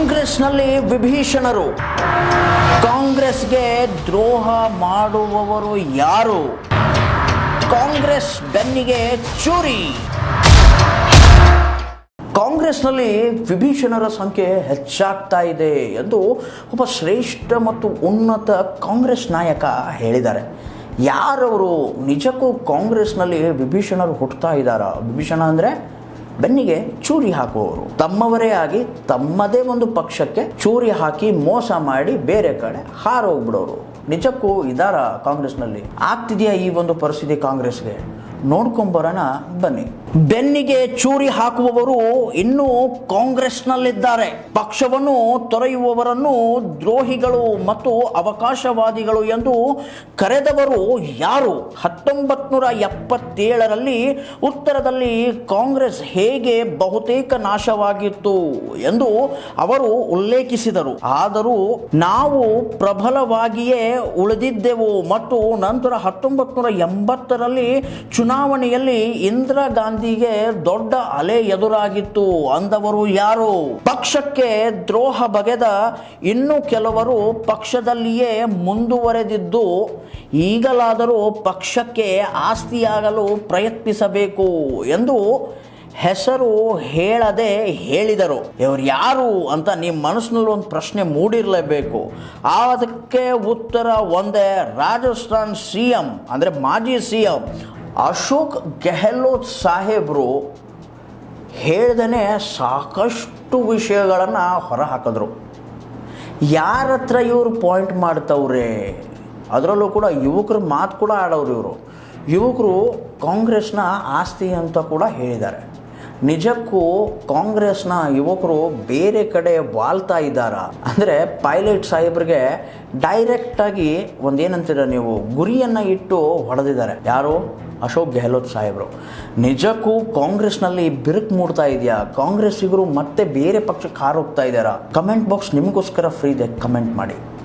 ಕಾಂಗ್ರೆಸ್ನಲ್ಲಿ ವಿಭೀಷಣರು. ಕಾಂಗ್ರೆಸ್ಗೆ ದ್ರೋಹ ಮಾಡುವವರು ಯಾರು? ಕಾಂಗ್ರೆಸ್ ಬೆನ್ನಿಗೆ ಚೂರಿ. ಕಾಂಗ್ರೆಸ್ನಲ್ಲಿ ವಿಭೀಷಣರ ಸಂಖ್ಯೆ ಹೆಚ್ಚಾಗ್ತಾ ಇದೆ ಎಂದು ಒಬ್ಬ ಶ್ರೇಷ್ಠ ಮತ್ತು ಉನ್ನತ ಕಾಂಗ್ರೆಸ್ ನಾಯಕ ಹೇಳಿದ್ದಾರೆ. ಯಾರವರು ನಿಜಕ್ಕೂ ಕಾಂಗ್ರೆಸ್ನಲ್ಲಿ ವಿಭೀಷಣರು ಹುಟ್ಟುತ್ತಾ ಇದ್ದಾರಾ? ವಿಭೀಷಣ ಅಂದರೆ ಬೆನ್ನಿಗೆ ಚೂರಿ ಹಾಕುವವರು. ತಮ್ಮವರೇ ಆಗಿ ತಮ್ಮದೇ ಒಂದು ಪಕ್ಷಕ್ಕೆ ಚೂರಿ ಹಾಕಿ ಮೋಸ ಮಾಡಿ ಬೇರೆ ಕಡೆ ಹಾರೋಗ್ಬಿಡೋರು. ನಿಜಕ್ಕೂ ಇದಾರ ಕಾಂಗ್ರೆಸ್ನಲ್ಲಿ? ಆಗ್ತಿದೆಯಾ ಈ ಒಂದು ಪರಿಸ್ಥಿತಿ ಕಾಂಗ್ರೆಸ್ಗೆ? ನೋಡ್ಕೊಂಬರೋಣ, ಬನ್ನಿ. ಬೆನ್ನಿಗೆ ಚೂರಿ ಹಾಕುವವರು ಇನ್ನೂ ಕಾಂಗ್ರೆಸ್ನಲ್ಲಿದ್ದಾರೆ. ಪಕ್ಷವನ್ನು ತೊರೆಯುವವರನ್ನು ದ್ರೋಹಿಗಳು ಮತ್ತು ಅವಕಾಶವಾದಿಗಳು ಎಂದು ಕರೆದವರು ಯಾರು? ಹತ್ತೊಂಬತ್ತು ನೂರ ಎಪ್ಪತ್ತೇಳರಲ್ಲಿ ಉತ್ತರದಲ್ಲಿ ಕಾಂಗ್ರೆಸ್ ಹೇಗೆ ಬಹುತೇಕ ನಾಶವಾಗಿತ್ತು ಎಂದು ಅವರು ಉಲ್ಲೇಖಿಸಿದರು. ಆದರೂ ನಾವು ಪ್ರಬಲವಾಗಿಯೇ ಉಳಿದಿದ್ದೆವು ಮತ್ತು ನಂತರ ಹತ್ತೊಂಬತ್ತು ನೂರ ಎಂಬತ್ತರಲ್ಲಿ ಚುನಾವಣೆಯಲ್ಲಿ ಇಂದಿರಾ ಗಾಂಧಿಗೆ ದೊಡ್ಡ ಅಲೆ ಎದುರಾಗಿತ್ತು. ಅಂದವರು ಯಾರು? ಪಕ್ಷಕ್ಕೆ ದ್ರೋಹ ಬಗೆದ ಇನ್ನು ಕೆಲವರು ಪಕ್ಷದಲ್ಲಿಯೇ ಮುಂದುವರೆದಿದ್ದು, ಈಗಲಾದರೂ ಪಕ್ಷಕ್ಕೆ ಆಸ್ತಿಯಾಗಲು ಪ್ರಯತ್ನಿಸಬೇಕು ಎಂದು ಹೆಸರು ಹೇಳದೆ ಹೇಳಿದರು. ಇವರು ಯಾರು ಅಂತ ನಿಮ್ಮ ಮನಸ್ಸಿನಲ್ಲಿ ಒಂದು ಪ್ರಶ್ನೆ ಮೂಡಿರಲೇಬೇಕು. ಅದಕ್ಕೆ ಉತ್ತರ ಒಂದೇ ರಾಜಸ್ಥಾನ್ ಸಿ ಎಂ, ಅಂದರೆ ಮಾಜಿ ಸಿ ಎಂ ಅಶೋಕ್ ಗೆಹ್ಲೋತ್ ಸಾಹೇಬರು ಹೇಳ್ದೇ ಸಾಕಷ್ಟು ವಿಷಯಗಳನ್ನು ಹೊರಹಾಕಿದ್ರು. ಯಾರ ಹತ್ರ ಇವರು ಪಾಯಿಂಟ್ ಮಾಡ್ತವ್ರೆ? ಅದರಲ್ಲೂ ಕೂಡ ಯುವಕರ ಮಾತು ಕೂಡ ಆಡೋರು ಇವರು. ಯುವಕರು ಕಾಂಗ್ರೆಸ್ನ ಆಸ್ತಿ ಅಂತ ಕೂಡ ಹೇಳಿದ್ದಾರೆ. ನಿಜಕ್ಕೂ ಕಾಂಗ್ರೆಸ್ನ ಯುವಕರು ಬೇರೆ ಕಡೆ ವಾಲ್ತಾ ಇದ್ದಾರ? ಅಂದರೆ ಪೈಲಟ್ ಸಾಹೇಬ್ರಿಗೆ ಡೈರೆಕ್ಟಾಗಿ ಒಂದೇನಂತೀರ ನೀವು? ಗುರಿಯನ್ನು ಇಟ್ಟು ಹೊಡೆದಿದ್ದಾರೆ. ಯಾರು? ಅಶೋಕ್ ಗೆಹ್ಲೋತ್ ಸಾಹೇಬರು. ನಿಜಕ್ಕೂ ಕಾಂಗ್ರೆಸ್ನಲ್ಲಿ ಬಿರುಕು ಮೂಡ್ತಾ ಇದೆಯಾ? ಕಾಂಗ್ರೆಸ್ಸಿಗರು ಮತ್ತೆ ಬೇರೆ ಪಕ್ಷಕ್ಕೆ ಹಾರೋಗ್ತಾ ಇದ್ದಾರಾ? ಕಮೆಂಟ್ ಬಾಕ್ಸ್ ನಿಮಗೋಸ್ಕರ ಫ್ರೀ ಇದೆ. ಕಮೆಂಟ್ ಮಾಡಿ.